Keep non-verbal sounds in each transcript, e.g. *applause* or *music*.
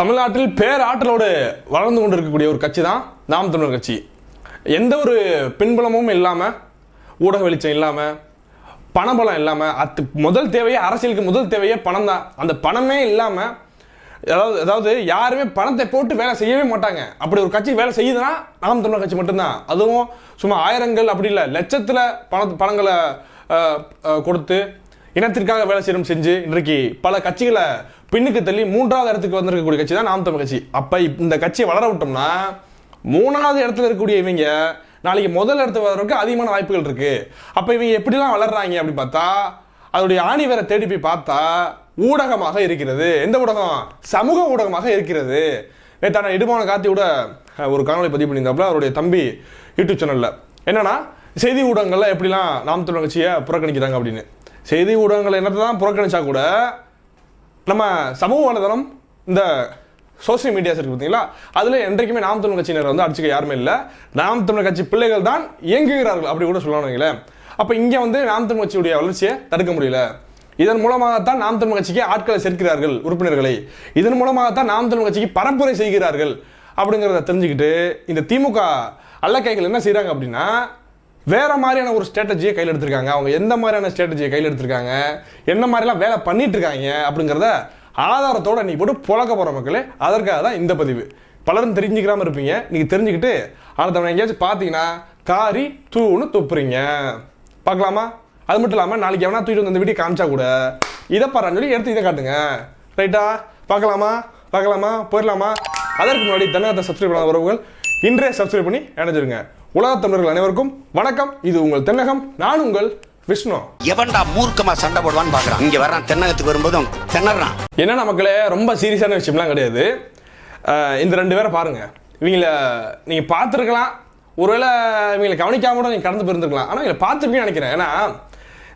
தமிழ்நாட்டில் பேராற்றலோடு வளர்ந்து கொண்டிருக்கக்கூடிய ஒரு கட்சி தான் நாம் தமிழர் கட்சி. எந்த ஒரு பின்புலமும் இல்லாமல் ஊடக வெளிச்சம் இல்லாமல் பணபலம் இல்லாமல் அது முதல் தேவையே அரசியலுக்கு முதல் தேவையே பணம் தான் அந்த பணமே இல்லாமல் அதாவது அதாவது யாருமே பணத்தை போட்டு வேலை செய்யவே மாட்டாங்க. அப்படி ஒரு கட்சி வேலை செய்யுதுன்னா நாம் தமிழர் கட்சி மட்டும்தான். அதுவும் சும்மா ஆயிரங்கள் அப்படி இல்லை லட்சத்தில் பண பணங்களை கொடுத்து இனத்திற்காக வேலை செய்யணும் செஞ்சு இன்றைக்கு பல கட்சிகளை பின்னுக்கு தள்ளி மூன்றாவது இடத்துக்கு வந்திருக்கக்கூடிய கட்சி தான் நாம் தமிழ் கட்சி. அப்போ இந்த கட்சியை வளர விட்டோம்னா மூணாவது இடத்துல இருக்கக்கூடிய இவங்க நாளைக்கு முதல் இடத்துல வர்றதுக்கு அதிகமான வாய்ப்புகள் இருக்கு. அப்போ இவங்க எப்படிலாம் வளர்றாங்க அப்படின்னு பார்த்தா அதோடைய ஆணி வேற தேடி போய் பார்த்தா ஊடகமாக இருக்கிறது. எந்த ஊடகம்? சமூக ஊடகமாக இருக்கிறது. நேற்றான இடுமான கார்த்தி கூட ஒரு காணொலி பதிவு பண்ணியிருந்தாப்புல அவருடைய தம்பி யூடியூப் சேனலில் என்னன்னா செய்தி ஊடகங்கள்ல எப்படிலாம் நாம் தமிழ் கட்சியை புறக்கணிக்கிறாங்க அப்படின்னு. செய்தி ஊடகங்கள் என்னத்தை தான் புறக்கணிச்சா கூட நம்ம சமூக வலைதளம் இந்த சோசியல் மீடியாஸ் இருக்குது பார்த்தீங்களா? அதில் என்றைக்குமே நாம் தமிழ் கட்சியினர் வந்து அடிச்சுக்க யாருமே இல்லை. நாம் தமிழ் கட்சி பிள்ளைகள் தான் இயங்குகிறார்கள் அப்படி கூட சொல்லணும் அப்போ இங்கே வந்து நாம் தமிழ் கட்சியுடைய வளர்ச்சியை தடுக்க முடியல. இதன் மூலமாகத்தான் நாம் தமிழ் கட்சிக்கு ஆட்களை சேர்க்கிறார்கள் உறுப்பினர்களை. இதன் மூலமாகத்தான் நாம் தமிழ் கட்சிக்கு பரப்புரை செய்கிறார்கள். அப்படிங்கிறத தெரிஞ்சுக்கிட்டு இந்த திமுக அல்லக்கைகள் என்ன செய்கிறாங்க அப்படின்னா வேற மாதிரியான ஒரு ஸ்ட்ராட்டஜியை கையில் எடுத்திருக்காங்க. அவங்க எந்த மாதிரியான ஸ்ட்ராட்டஜியை கையில் எடுத்திருக்காங்க? என்ன மாதிரிலாம் வேலை பண்ணிட்டு இருக்காங்க அப்படிங்கிறத ஆதாரத்தோட நீ போட்டு புழக்க போற மக்களே அதற்காக தான் இந்த பதிவு. பலரும் தெரிஞ்சுக்கிறாம இருப்பீங்க. நீங்க தெரிஞ்சுக்கிட்டு அடுத்தவனை எங்கேயாச்சும் பார்த்தீங்கன்னா காரி தூன்னு துப்புறீங்க. பார்க்கலாமா? அது மட்டும் இல்லாமல் நாளைக்கு எவனா தூக்கிட்டு வந்து இந்த வீடியோ காமிச்சா கூட இதை பாருன்னு சொல்லி எடுத்து இதை காட்டுங்க. ரைட்டா பார்க்கலாமா? பார்க்கலாமா? போயிடலாமா? அதற்கு முன்னாடி தன்னகத்தை சப்ஸ்கிரைப் பண்ணாத உறவுகள் இன்றே சப்ஸ்கிரைப் பண்ணி இணைஞ்சிருங்க. உலகத் தமிழர்கள் அனைவருக்கும் வணக்கம். இது உங்கள் தென்னகம் நான் உங்கள் விஷ்ணு. எவன்டா மூர்க்கமா சண்டை போடுவான்னு பாக்குறான். இங்க வர்றான் தென்னகத்துக்கு வரும்போதும் திணறான். என்னன்னா மக்களே ரொம்ப சீரியஸான விஷயம்லாம் கிடையாது. இந்த ரெண்டு பேரை பாருங்க. இவங்கள நீங்க பார்த்துருக்கலாம். ஒருவேளை இவங்களை கவனிக்காம கூட நீங்க கடந்து போயிருந்துருக்கலாம். ஆனால் இவங்களை பார்த்துருப்பீங்கன்னு நினைக்கிறேன். ஏன்னா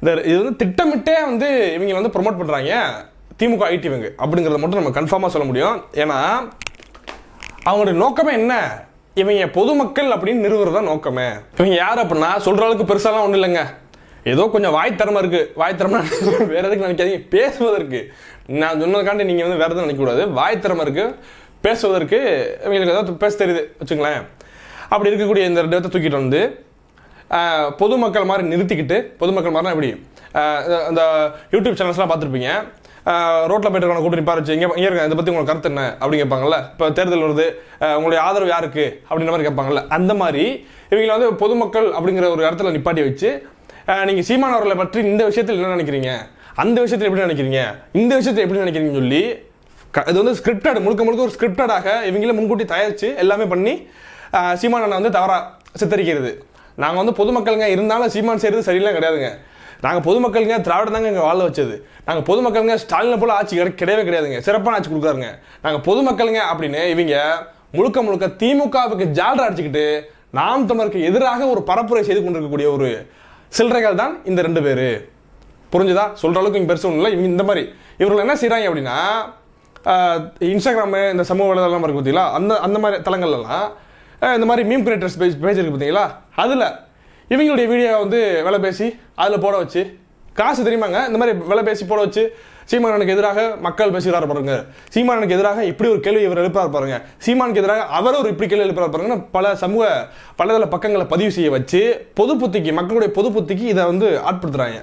இந்த இது வந்து திட்டமிட்டே வந்து இவங்க வந்து ப்ரொமோட் பண்றாங்க. திமுக ஐடி இவங்க. அப்படிங்கிறத மட்டும் நம்ம கன்ஃபார்மாக சொல்ல முடியும். ஏன்னா அவங்களுடைய நோக்கமே என்ன? இவங்க பொதுமக்கள் அப்படின்னு நிறுவுறது தான் நோக்கமே. இவங்க யார் அப்படின்னா சொல்ற அளவுக்கு பெருசாலாம் ஒன்றும் இல்லைங்க. ஏதோ கொஞ்சம் வாய் திறமை இருக்கு. வாய் திறமை *laughs* வேற எதுக்கு நினைக்காதீங்க. பேசுவதற்கு. நான் சொன்னதுக்காண்டி நீங்க வந்து வேற எதுவும் நினைக்கக்கூடாது. வாய் திறமை இருக்கு. பேசுவதற்கு இவங்களுக்கு ஏதாவது பேச தெரியுது. வச்சுங்களேன் அப்படி இருக்கக்கூடிய இந்த ரெண்டு இடத்த தூக்கிட்டு வந்து பொதுமக்கள் மாதிரி நிறுத்திக்கிட்டு பொதுமக்கள் மாதிரினா எப்படி அந்த யூடியூப் சேனல்ஸ்லாம் பார்த்துருப்பீங்க. ரோட்டில் போயிட்டு இருக்க கூட்டி நிப்பார வச்சு இங்கே இங்கே இருக்க இதை பற்றி உங்களுக்கு கருத்து என்ன? அப்படின்னு கேட்பாங்கல்ல? இப்போ தேர்தல் வருது உங்களுடைய ஆதரவு யாருக்கு? அப்படின்ற மாதிரி கேட்பாங்கல்ல? அந்த மாதிரி இவங்களை வந்து பொதுமக்கள் அப்படிங்கிற ஒரு இடத்துல நிப்பாட்டி வச்சு நீங்கள் சீமானவர்களை அவர்களை பற்றி இந்த விஷயத்தில் என்ன நினைக்கிறீங்க? அந்த விஷயத்தில் எப்படி நினைக்கிறீங்க? இந்த விஷயத்தில் எப்படி நினைக்கிறீங்கன்னு சொல்லி க- இது வந்து ஸ்கிரிப்டட் முழுக்க முழுக்க ஒரு ஸ்கிரிப்டடாக இவங்களே முன்கூட்டி தயாரித்து எல்லாமே பண்ணி சீமான வந்து தவறாக சித்தரிக்கிறது. நாங்கள் வந்து பொதுமக்கள்ங்க இருந்தாலும் சீமான் செய்கிறது சரியில்லாம் கிடையாதுங்க. நாங்கள் பொதுமக்களுங்க திராவிடம் தாங்க எங்கள் வாழ வச்சது. நாங்கள் பொதுமக்களுங்க ஸ்டாலினை போல் ஆட்சி கிடையவே கிடையாதுங்க. சிறப்பான ஆட்சி கொடுக்குறாருங்க. நாங்கள் பொதுமக்களுங்க அப்படின்னு இவங்க முழுக்க முழுக்க திமுகவுக்கு ஜால்ரா அடிச்சுக்கிட்டு நாம் தமிழருக்கு எதிராக ஒரு பரப்புரை செய்து கொண்டிருக்கக்கூடிய ஒரு சில்லறைகள் தான் இந்த ரெண்டு பேர். புரிஞ்சுதா? சொல்கிற அளவுக்கு இங்கே பெருசு ஒன்றும் இல்லை. இவங்க இந்த மாதிரி. இவர்கள் என்ன செய்கிறாங்க அப்படின்னா இன்ஸ்டாகிராமு இந்த சமூக வலைதளம் இருக்குது பார்த்தீங்களா அந்த அந்த மாதிரி தளங்கள்லாம் இந்த மாதிரி மீம் கிரியேட்டர்ஸ் பேஜ் பேஜ் இருக்குது பார்த்தீங்களா அதில் இவங்களுடைய வீடியோவை வந்து விலை பேசி அதில் போட வச்சு காசு தெரியுமாங்க? இந்த மாதிரி விலை பேசி போட வச்சு சீமானனுக்கு எதிராக மக்கள் பேசுகிறார் பாருங்க. சீமானனுக்கு எதிராக இப்படி ஒரு கேள்வி இவர் எழுப்பார் பாருங்க. சீமானுக்கு எதிராக அவர் ஒரு இப்படி கேள்வி எழுப்பார் பாருங்க பல சமூக பலதள பக்கங்களை பதிவு செய்ய வச்சு பொது புத்திக்கு மக்களுடைய பொது புத்திக்கு இதை வந்து ஆட்படுத்துறாங்க.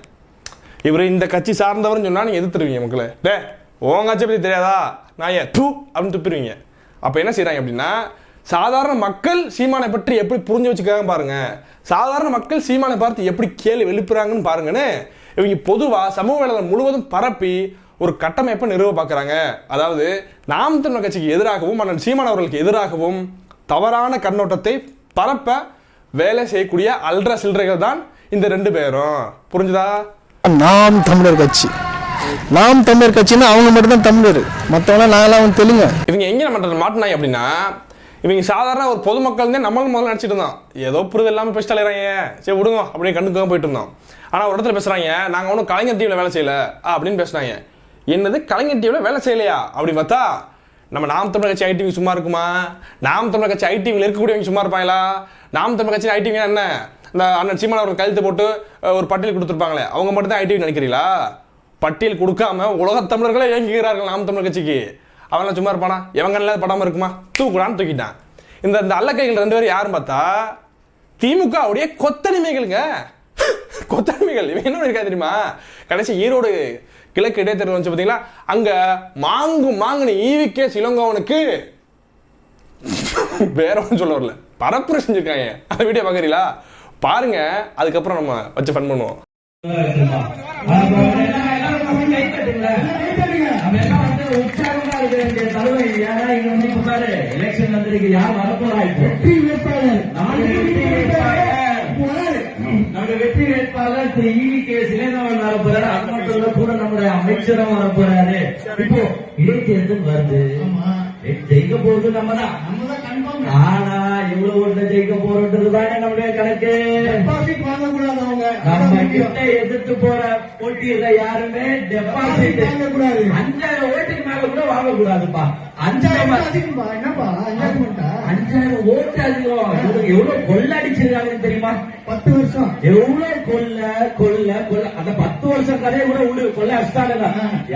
இவர் இந்த கட்சி சார்ந்தவர்னு சொன்னால் நீங்கள் எதிர்த்துருவீங்க மக்களே. டே உங்க கட்சியை பற்றி தெரியாதா? நான் ஏன் தூ அப்படின்னு துப்பிடுவீங்க. அப்போ என்ன செய்கிறாங்க அப்படின்னா சாதாரண மக்கள் சீமானை பற்றி எப்படி புரிஞ்சு வச்சுக்காங்க பாருங்க. சாதாரண மக்கள் சீமானை பார்த்து எப்படி கேள்வி எழுப்புறாங்கன்னு பாருங்கன்னு இவங்க பொதுவா சமூக வலைதளம் முழுவதும் பரப்பி ஒரு கட்டமைப்பை நிறுவ பார்க்கறாங்க அதாவது நாம் தமிழர் கட்சிக்கு எதிராகவும் அண்ணன் சீமான் அவர்களுக்கு எதிராகவும் தவறான கண்ணோட்டத்தை பரப்ப வேலை செய்யக்கூடிய அல்ற சில்லறைகள் தான் இந்த ரெண்டு பேரும். புரிஞ்சுதா? நாம் தமிழர் கட்சி. நாம் தமிழர் கட்சின்னா அவங்க மட்டும் தான் தமிழர் மற்றவங்களாம் நாங்களாம் தெலுங்கு. இவங்க எங்க நம்ம மாட்டினாங்க அப்படின்னா இவங்க சாதாரண ஒரு பொதுமக்கள் தான் நம்மளும் முதல்ல நினச்சிட்டு இருந்தோம் ஏதோ புரிதல் இல்லாமல் பேசிட்டு அலையறாங்க. சரி விடுங்க அப்படின்னு கண்டுக்காம போயிட்டு இருந்தோம் ஆனால் ஒரு இடத்துல பேசுகிறாங்க நாங்கள் ஒன்றும் கலைஞர் டிவியில் வேலை செய்யலை அப்படின்னு பேசுனாங்க. என்னது கலைஞர் டீவில் வேலை செய்யலையா? அப்படின்னு பார்த்தா நம்ம நாம் தமிழர் கட்சி ஐடிவி சும்மா இருக்குமா? நாம் தமிழர் கட்சி ஐடிவியில் இருக்கக்கூடியவங்க சும்மா இருப்பாங்களா? நாம் தமிழர் கட்சி ஐடிவினா என்ன? இந்த அண்ணன் சீமான் அவர்கள் கழுத்து போட்டு ஒரு பட்டியல் கொடுத்துருப்பாங்களே அவங்க மட்டும் தான் ஐடிவி நினைக்கிறீங்களா? பட்டியல் கொடுக்காம உலக தமிழர்களே இயங்குகிறார்கள் நாம் தமிழர் கட்சிக்கு. அவன்லாம் சும்மா இருப்பானா? எவன் கண்ணில் படாமல் இருக்குமா? தூக்குடான்னு தூக்கிட்டான். இந்த இந்த அல்லக்கைகள் ரெண்டு பேரும் யாருன்னு பார்த்தா திமுகவுடைய கொத்தடிமைகளுங்க. கொத்தடிமைகள். இவன் என்ன இருக்கா தெரியுமா? கடைசி ஈரோடு கிழக்கு இடைத்தேர்தல் வந்து பார்த்தீங்களா? அங்க மாங்கு மாங்குன ஈவிக்கே சிலங்கோவனுக்கு வேற ஒன்றும் சொல்ல வரல. பரப்புரை செஞ்சிருக்காங்க. அந்த வீடியோ பார்க்குறீங்களா பாருங்க. அதுக்கப்புறம் நம்ம வச்சு ஃபன் பண்ணுவோம். எலெக்ஷன் வந்திருக்கு யார்? வரப்போறா இப்போ? வெற்றி வேட்பாளர். வெற்றி வேட்பாளர். நம்முடைய வெற்றி வேட்பாளர் திரு இவி கே சிலேந்தவன் வரப்போறாரு. அது மட்டும் இல்ல கூட நம்முடைய அமைச்சரும் வரப்போறாரு. இப்போ இடைத்தேர்தல் வருது. ஜெயிக்க போறது நம்ம தான் ஆனா எவ்வளவு ஓட்டுல ஜெயிக்க போறோன்றது தானே நம்முடைய கணக்கு. நம்ம கிட்ட எதிர்த்து போற போட்டியில யாருமே டெபாசிட் அஞ்சாயிரம் ஓட்டுக்கு கூட வாங்க கூடாதுப்பா அஞ்சாயிரம்? அஞ்சாயிரம் ஓட்டு அதிகம். எவ்வளவு கொள்ள அடிச்சிருக்காங்கன்னு தெரியுமா? பத்து வருஷம். எவ்வளவு கொல்ல கொல்ல கொல்ல அந்த பத்து வருஷம் கதையை கூட விடு கொல்ல அடிச்சிட்டாங்க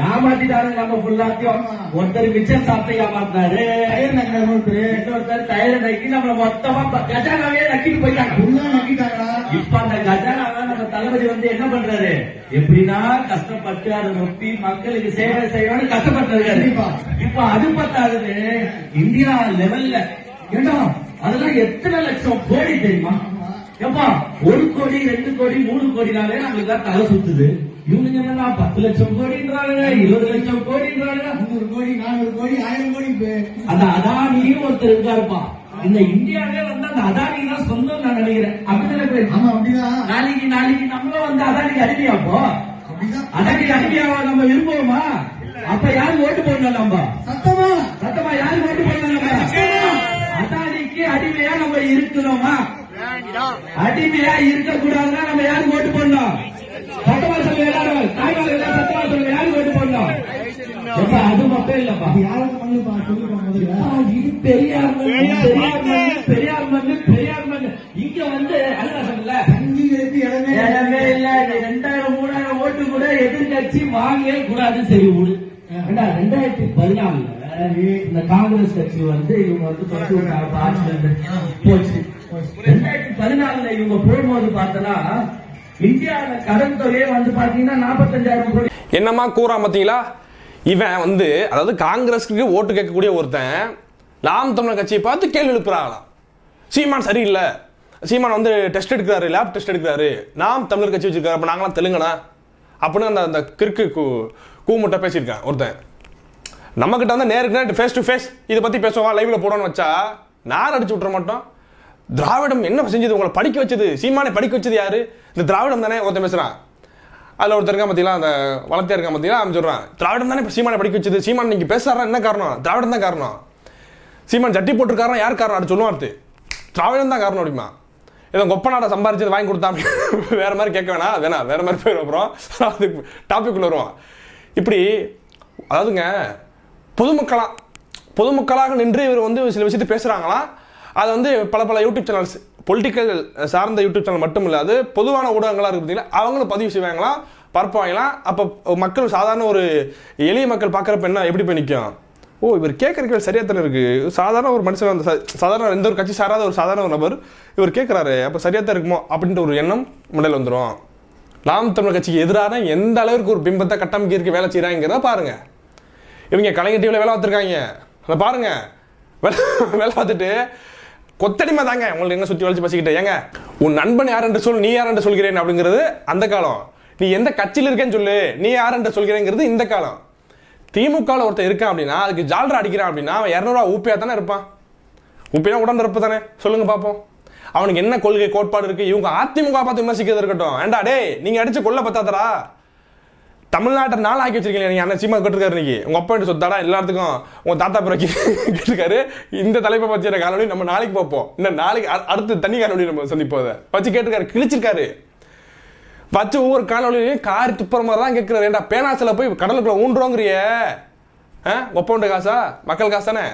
ஏமாத்திட்டாங்க நம்ம ஃபுல்லாத்தையும். ஒருத்தர் மிச்சம் சாப்பிட்டு ஏமாத்தினாரு. இன்னொருத்தர் டயர் நக்கி நம்மள மொத்தமா கஜானாவே நக்கிட்டு போயிட்டாங்க. உள்ள நக்கிட்டாங்களா இப்ப அந்த கஜானாவை நம்ம தளபதி வந்து என்ன பண்றாரு? எப்படின்னா கஷ்டப்பட்டு அதை ரொப்பி மக்களுக்கு சேவை செய்யணும்னு கஷ்டப்பட்டு கண்டிப்பா. இப்ப அது பத்தாது இந்தியா லெவல்ல ஏண்டா? அதெல்லாம் எத்தனை லட்சம் கோடி தெரியுமா? ஏப்பா ஒரு கோடி ரெண்டு கோடி மூணு கோடினாலே நம்மளுக்கு தான் தலை சுத்துது. இவனுங்க என்னன்னா பத்து லட்சம் கோடின்றாங்க இருபது லட்சம் கோடின்றாங்க முந்நூறு கோடி நானூறு கோடி ஆயிரம் கோடி அந்த அதானியும் ஒருத்தர் இருக்காருப்பா. இந்த இந்தியாவே வந்து அந்த அதானி தான் சொந்தம் நான் நினைக்கிறேன். அப்படிதானே ஆமா அப்படிதான். நாளைக்கு நாளைக்கு நம்மளும் வந்து அதானிக்கு அடிமையா அப்படிதான். அதானிக்கு அடிமையாவா நம்ம விரும்புவோமா? அப்ப யாரு ஓட்டு போடணும் நம்ம? சத்தமா? சத்தமா யாரு ஓட்டு போடணும் அதானிக்கு அடிமையா நம்ம இருக்கணுமா? அடிமையா இருக்க கூடாதுன்னா நம்ம யாரு ஓட்டு போடணும்? சத்தமா சொல்லுங்க எல்லாரும் தாய்மார்கள் சத்தமா சொல்லுங்க யாரு ஓட்டு போடணும்? அது மட்டும் இல்லப்பா. யாருக்கு பண்ணுப்பா சொல்லுப்பா முதல்ல இது பெரியார் மண்ணு, பெரியார் மண்ணு, பெரியார் மண்ணு, பெரியார் மண்ணு. இங்க வந்து அதுதான் சொன்னல அங்கீகரித்து இடமே இடமே இல்ல ரெண்டாயிரம் மூணாயிரம் ஓட்டு கூட எதிர்கட்சி வாங்கவே கூடாது சரி விடு ரெண்டாயிரத்தி பதினாலுல இந்த காங்கிரஸ் கட்சி வந்து இவங்க வந்து போச்சு. ரெண்டாயிரத்தி பதினாலுல இவங்க போகும்போது பார்த்தனா இந்தியாவில கடன் தொகையே வந்து பாத்தீங்கன்னா நாற்பத்தஞ்சாயிரம் கோடி. என்னம்மா கூறான் பார்த்தீங்களா இவன் வந்து அதாவது காங்கிரஸ்க்கு ஓட்டு கேட்கக்கூடிய ஒருத்தன் நாம் தமிழர் கட்சியை பார்த்து கேள்வி எழுப்புறாங்களாம். சீமான் சரியில்லை. சீமான் வந்து டெஸ்ட் எடுக்கிறாரு லேப் டெஸ்ட் எடுக்கிறாரு. நாம் தமிழர் கட்சி வச்சிருக்காரு அப்போ நாங்களாம் தெலுங்கனா? அப்படின்னு அந்த அந்த கிறுக்கு கூ கூமுட்டை பேசியிருக்கான் ஒருத்தன். நம்மக்கிட்ட வந்து நேருக்கு நேர் ஃபேஸ் டு ஃபேஸ் இதை பற்றி பேசுவோம் லைவில் போடணும்னு வச்சா நார் அடிச்சு விட்ற மாட்டோம். திராவிடம் என்ன செஞ்சது உங்களை படிக்க வச்சது? சீமானை படிக்க வச்சது யாரு? இந்த திராவிடம் தானே ஒருத்தன் பேசுகிறான் அதில் ஒருத்தர் இருக்கான் பார்த்தீங்களா அந்த வளர்த்தியா இருக்கா பார்த்தீங்களா அவன் சொல்கிறான் திராவிடம் தானே இப்போ சீமானை படிக்க வச்சது? சீமான் நீங்கள் பேசுறாரா? என்ன காரணம்? திராவிடம் தான் காரணம். சீமான் ஜட்டி போட்டிருக்காரன் யார் காரணம்? அது சொல்லுவான் அடுத்து. திராவிடம் தான் காரணம் அப்படிமா. ஏதோ கொப்ப நாடை சம்பாரிச்சது வாங்கி கொடுத்தா *laughs* வேற மாதிரி கேட்க வேணாம். வேணாம் வேற மாதிரி போயிடும் அப்புறம். அதுக்கு டாபிக் வருவோம் இப்படி அதாவதுங்க பொதுமக்களாக பொதுமக்களாக நின்று இவர் வந்து சில விஷயத்தை பேசுகிறாங்களா அது வந்து பல பல யூடியூப் சேனல்ஸ் பொலிட்டிக்கல் சார்ந்த யூடியூப் சேனல் மட்டும் இல்லாது பொதுவான ஊடகங்களாக இருக்கு பார்த்தீங்களா அவங்களும் பதிவு செய்வாங்களாம் பரப்புவாங்களாம். அப்போ மக்கள் சாதாரண ஒரு எளிய மக்கள் பார்க்குறப்ப என்ன எப்படி போய் நிற்கும் ஓ இவர் கேட்குற கேள்வி சரியாக தானே இருக்குது சாதாரண ஒரு மனுஷன் அந்த சா- சாதாரண எந்த ஒரு கட்சி சாராத ஒரு சாதாரண ஒரு நபர் இவர் கேட்குறாரு அப்போ சரியாக தான் இருக்குமோ அப்படின்ற ஒரு எண்ணம் முன்னில் வந்துடும் நாம் தமிழர் கட்சிக்கு எதிரான எந்த அளவுக்கு ஒரு பிம்பத்தை கட்டமைக்கிறதுக்கு வேலை செய்கிறாங்கிறத பாருங்கள் இவங்க கலைஞர் டிவியில் வேலை பார்த்துருக்காங்க. அதை பாருங்கள் வேலை வேலை பார்த்துட்டு கொத்தடிமை தாங்க. உங்களுக்கு என்ன சுற்றி வளைச்சு பேசிக்கிட்டு ஏங்க உன் நண்பன் யார் என்று சொல் நீ யார் என்று சொல்கிறேன் அப்படிங்கிறது அந்த காலம். நீ எந்த கட்சியில் இருக்கேன்னு சொல்லு. நீ யாருன்ற சொல்கிறேங்கிறது இந்த காலம். திமுகவில் ஒருத்தன் இருக்கான் அப்படின்னா அதுக்கு ஜால்ரா அடிக்கிறான் அப்படின்னா அவன் இரநூறுவா ஊப்பியா தானே இருப்பான். உப்பினா உடன்பிறப்பு தானே? சொல்லுங்க பார்ப்போம் அவனுக்கு என்ன கொள்கை கோட்பாடு இருக்கு? இவங்க அதிமுக பார்த்து விமர்சிக்கிறது இருக்கட்டும். ஏண்டா டே நீங்க அடிச்சு கொள்ள பத்தாதடா. தமிழ்நாட்டை நாள் ஆக்கி வச்சிருக்கீங்க நீங்க அண்ணன் சீமா கேட்டிருக்காரு இன்னைக்கு. உங்க அப்பா என்று சொத்தாடா எல்லாத்துக்கும். உங்க தாத்தா பிறகு கேட்டிருக்காரு. இந்த தலைப்பை பற்றிய காணொலி நம்ம நாளைக்கு பார்ப்போம். இன்னும் நாளைக்கு அடுத்து தண்ணி காணொலி நம்ம சந்திப்போம் அதை. வச்சு கேட்டிருக்காரு கிழிச்சிருக்காரு. பச்சை ஒவ்வொரு காணொலியும் கார் துப்புற மாதிரி தான் கேட்குறாரு ஏன்டா பேனாசில் போய் கடலுக்குள்ளே ஊன்றுவோங்கிறிய ஒப்பவுண்டு காசா? மக்கள் காசு தானே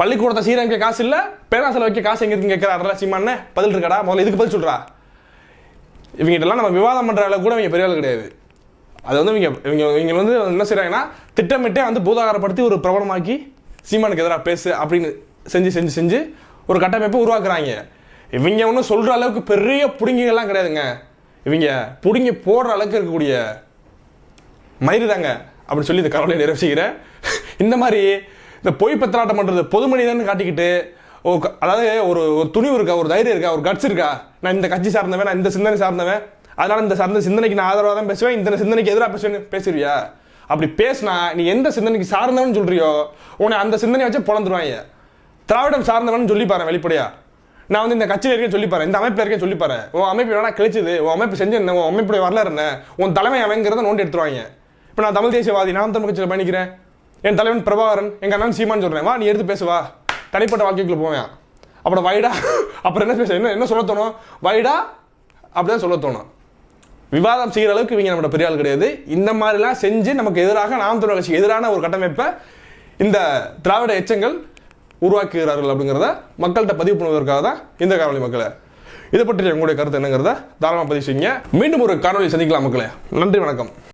பள்ளிக்கூடத்தை சீரமைக்க காசு இல்லை பேனாசில் வைக்க காசு எங்கே இருக்குன்னு கேட்குறாருல சீமானே பதில் இருக்காடா? முதல்ல இதுக்கு பதில் சொல்கிறா இவங்கிட்டலாம் நம்ம விவாதம் பண்ணுற அளவுக்கு கூட இவங்க பெரிய ஆள் கிடையாது. அது வந்து இவங்க இவங்க இவங்க வந்து என்ன செய்கிறாங்கன்னா திட்டமிட்டே வந்து பூதாகாரப்படுத்தி ஒரு பிரபலமாக்கி சீமானுக்கு எதிராக பேசு அப்படின்னு செஞ்சு செஞ்சு செஞ்சு ஒரு கட்டமைப்பை உருவாக்குறாங்க. இவங்க ஒன்றும் சொல்கிற அளவுக்கு பெரிய பிடுங்கிகள்லாம் கிடையாதுங்க. இவங்க பிடுங்கி போடுற அளவுக்கு இருக்கக்கூடிய மயிறு தாங்க அப்படின்னு சொல்லி இந்த கரவலை நிறைவு செய்கிறேன் இந்த மாதிரி இந்த பொய் பத்திராட்டம் பண்ணுறது பொது மனிதன் காட்டிக்கிட்டு ஓ க- அதாவது ஒரு ஒரு துணிவு இருக்கா ஒரு தைரியம் இருக்கா ஒரு கட்ஸ் இருக்கா? நான் இந்த கட்சி சார்ந்தவன் நான் இந்த சிந்தனை சார்ந்தவன் அதனால் இந்த சார்ந்த சிந்தனைக்கு நான் ஆதரவாக தான் பேசுவேன் இந்த சிந்தனைக்கு எதிராக பேசுவேன் பேசுவியா அப்படி பேசினா நீ எந்த சிந்தனைக்கு சார்ந்தவன் சொல்றியோ உன்னை அந்த சிந்தனையை வச்சு பொழந்துருவாங்க திராவிடம் சார்ந்தவன் சொல்லி பாரு வெளிப்படையா. நான் வந்து இந்த கட்சியில் இருக்கேன் சொல்லி பாரு இந்த அமைப்பில் இருக்கேன் சொல்லி பாரு. உன் அமைப்பு வேணா கிழிச்சுது? உன் அமைப்பு செஞ்சு என்ன உன் அமைப்புடைய வரலாறு என்ன? உன் தலைமை அவங்கிறத நோண்டி எடுத்துருவாங்க. இப்போ நான் தமிழ் தேசியவாதி நான் தமிழ் கட்சியில் பயணிக்கிறேன். என் தலைவன் பிரபாகரன் எங்கள் அண்ணன் சீமான் சொல்கிறேன் வா நீ எடுத்து பேசுவா தனிப்பட்ட வாழ்க்கைக்குள்ள போவேன். அப்புறம் வைடா அப்புறம் என்ன பேச என்ன என்ன சொல்ல தோணும்? வைடா அப்படிதான் சொல்ல தோணும். விவாதம் செய்கிற அளவுக்கு இவங்க நம்மளோட பெரிய ஆள் கிடையாது. இந்த மாதிரிலாம் செஞ்சு நமக்கு எதிராக நாம் தமிழ் கட்சிக்கு எதிரான ஒரு கட்டமைப்பை இந்த திராவிட எச்சங்கள் உருவாக்குகிறார்கள் அப்படிங்கிறத மக்கள்கிட்ட பதிவு பண்ணுவதற்காக தான் இந்த காணொலி மக்களை. இதை பற்றி உங்களுடைய கருத்து என்னங்கிறத தாராளமாக பதிவு செய்யுங்க. மீண்டும் ஒரு காணொலி சந்திக்கலாம் மக்களே. நன்றி வணக்கம்.